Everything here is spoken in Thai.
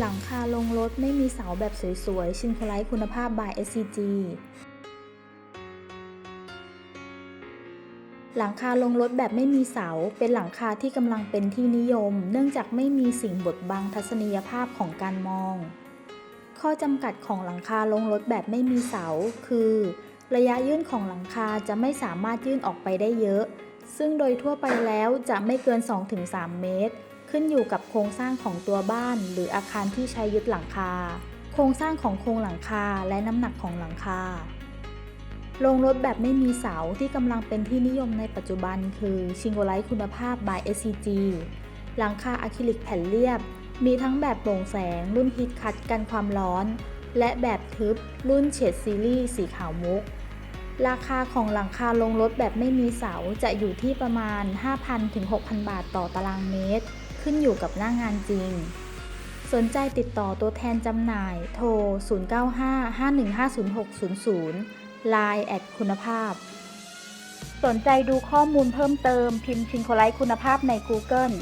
หลังคาลงรถไม่มีเสาแบบสวยๆ ชินโคไลท์คุณภาพ by SCG หลังคาลงรถแบบไม่มีเสา เป็นหลังคาที่กำลังเป็นที่นิยม เนื่องจากไม่มีสิ่งบดบังทัศนียภาพของการมอง ข้อจำกัดของหลังคาลงรถแบบไม่มีเสา คือ ระยะยื่นของหลังคาจะไม่สามารถยื่นออกไปได้เยอะ ซึ่งโดยทั่วไปแล้วจะไม่เกิน 2-3 เมตร ขึ้นอยู่กับโครงสร้างของตัวบ้าน หรืออาคารที่ใช้ยึดหลังคา โครงสร้างของโครงหลังคาและน้ำหนักของหลังคาโรงรถแบบไม่มีเสาที่กำลังเป็นที่นิยมในปัจจุบันคือชิงโกไลท์คุณภาพ by SCG หลังคาอะคริลิกแผ่นเรียบ มีทั้งแบบโปร่งแสง รุ่นฮิตคัทกันความร้อน และแบบทึบ รุ่นเฉดซีรีส์สีขาวมุก ราคาของหลังคาลงรถแบบไม่มีเสาจะอยู่ที่ประมาณ 5,000ถึง6,000 บาทต่อตารางเมตร ขึ้นอยู่กับหน้างานจริง สนใจติดต่อตัวแทนจำหน่าย โทร 0955150600 Line แอดคุณภาพ สนใจดูข้อมูลเพิ่มเติมพิมพ์ชินโคไลคุณภาพใน Google